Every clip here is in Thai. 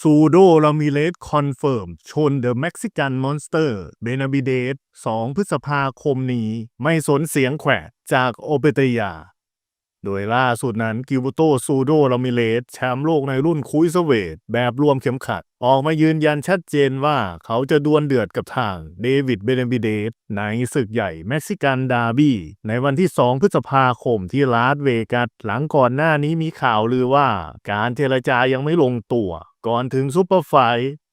ซูโดลามิเลสคอนเฟิร์มชนเดอะเม็กซิกันมอนสเตอร์เบนาบิเดส2พฤษภาคมนี้ ไม่สนเสียงแขวะจากโอเปเตยา โดยล่าสุดนั้นกิวโตซูโดลามิเลสแชมป์โลกในรุ่นคุยสเวทแบบรวมเข็มขัด ออกมายืนยันชัดเจนว่าเขาจะดวลเดือดกับทางเดวิดเบเนบิเดสในศึกใหญ่เม็กซิกันดาร์บี้ ในวันที่ 2 พฤษภาคมที่ลาสเวกัสหลังก่อนหน้านี้มีข่าวลือว่าการเจรจายังไม่ลงตัว ก่อนถึงซูเปอร์ไฟ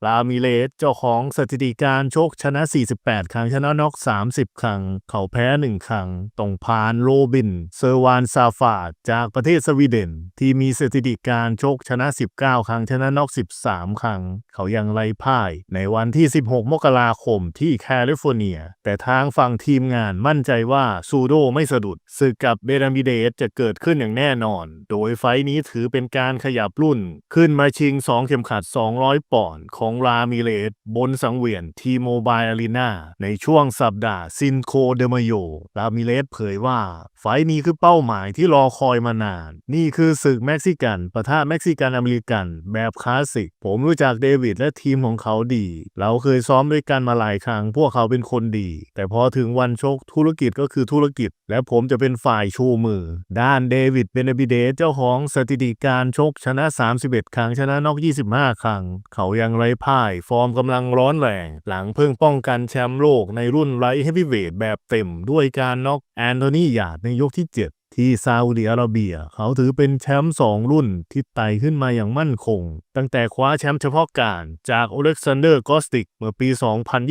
ลามิเลสเจ้าของสถิติการชกชนะ 48 ครั้งชนะน็อก 30 ครั้ง เขาแพ้ 1 ครั้งต้องผ่านโรบิน เซอร์วานซาฟาดจากประเทศสวีเดน ที่มีสถิติการชกชนะ 19 ครั้งชนะน็อก 13 ครั้ง เขายังไล่พ่าย ในวันที่ 16 มกราคมที่แคลิฟอร์เนีย แต่ทางฝั่งทีมงานมั่นใจว่าซูโดไม่สะดุดศึกกับเบรามิเดสจะเกิดขึ้นอย่างแน่นอน โดยไฟท์นี้ถือเป็นการขยับรุ่น ขึ้นมาชิง 2 เข็มขัด 200 ปอนด์ของรามิเลสบนสังเวียนทีโมบายอารีนาในช่วงสัปดาห์ซินโคเดมโยรามิเลสเผยว่า ไฟท์นี้คือเป้าหมายที่รอคอยมานาน นี่คือศึกเม็กซิกันปะทะเม็กซิกันอเมริกัน แบบคลาสสิก ผมรู้จักเดวิดและทีมของเขาดี เราเคยซ้อมด้วยกันมาหลายครั้ง พวกเขาเป็นคนดี แต่พอถึงวันชกธุรกิจก็คือธุรกิจ และผมจะเป็นฝ่ายชูมือ ด้านเดวิดเบเนบิเดสเจ้าของสถิติการชกชนะ 31 ครั้งชนะนอก 25 ครั้ง เขายังไร้พ่าย ฟอร์มกำลังร้อนแรง หลังเพิ่งป้องกันแชมป์โลกในรุ่นไลท์เฮฟวีเวทแบบเต็มด้วยการน็อกแอนโทนีหยาดในยกที่ 7ที่ซาอุดิอาระเบีย เขาถือเป็นแชมป์สองรุ่นที่ไต่ขึ้นมาอย่างมั่นคง ตั้งแต่คว้าแชมป์เฉพาะการจากโอเล็กซานเดอร์กอสติกเมื่อปี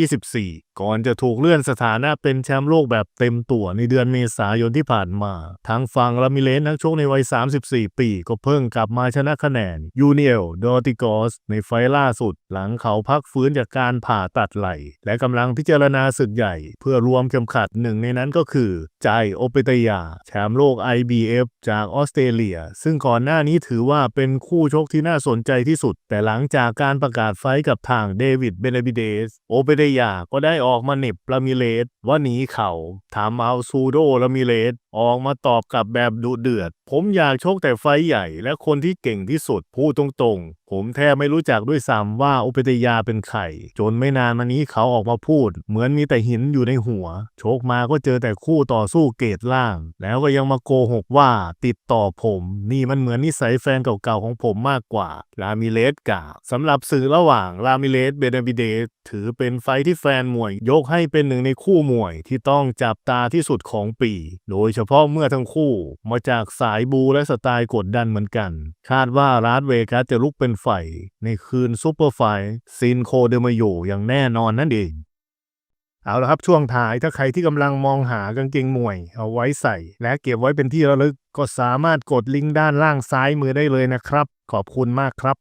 2024ก่อนจะถูกเลื่อนสถานะเป็นแชมป์โลกแบบเต็มตัวในเดือนเมษายนที่ผ่านมา ทางฝั่งลามิเลสนักชกในวัย 34 ปี ก็เพิ่งกลับมาชนะคะแนนยูเนียลดอติกอสในไฟล์ล่าสุด หลังเขาพักฟื้นจากการผ่าตัดไหล่และกำลังพิจารณาศึกใหญ่ เพื่อรวมเข็มขัดหนึ่งในนั้นก็คือ ใจโอเปตยา แชมป์โลก IBF จากออสเตรเลีย ซึ่งก่อนหน้านี้ถือว่าเป็นคู่ชกที่น่าสนใจที่สุด แต่หลังจากการประกาศไฟท์กับทางเดวิดเบเนบิเดสโอเปเดยาก็ได้ออกมาเหน็บลามิเลสว่าหนีเขาถามเอาซูโดลามิเลส ออกมาตอบกลับแบบดุเดือด ผมอยากชกแต่ไฟใหญ่ และคนที่เก่งที่สุดพูดตรงๆ ผมแทบไม่รู้จักด้วยซ้ำว่าอเปเตยาเป็นใครจนไม่นานมานี้เขาออกมาพูด เหมือนมีแต่หินอยู่ในหัวโชคมาก็เจอแต่คู่ต่อสู้เกรดล่าง แล้วก็ยังมาโกหกว่าติดต่อผม นี่มันเหมือนนิสัยแฟนเก่าๆของผมมากกว่าลามิเลสกาสำหรับสื่อระหว่างลามิเลสเบเนบิเดสถือเป็นไฟท์ที่แฟนมวย ยกให้เป็นหนึ่งในคู่มวยที่ต้องจับตาที่สุดของปี โดยเฉพาะเมื่อทั้งคู่ มาจากสายบูและสไตล์กดดันเหมือนกัน คาดว่าลาสเวกัสจะลุกเป็นไฟ ในคืนซูเปอร์ไฟท์ซินโคเดมาโยอย่างแน่นอนนั่นเอง เอาละครับช่วงท้ายถ้าใครที่กำลังมองหากางเกงมวย เอาไว้ใส่ และเก็บไว้เป็นที่ระลึกก็สามารถกดลิงก์ด้านล่างซ้ายมือได้เลยนะครับ ขอบคุณมากครับ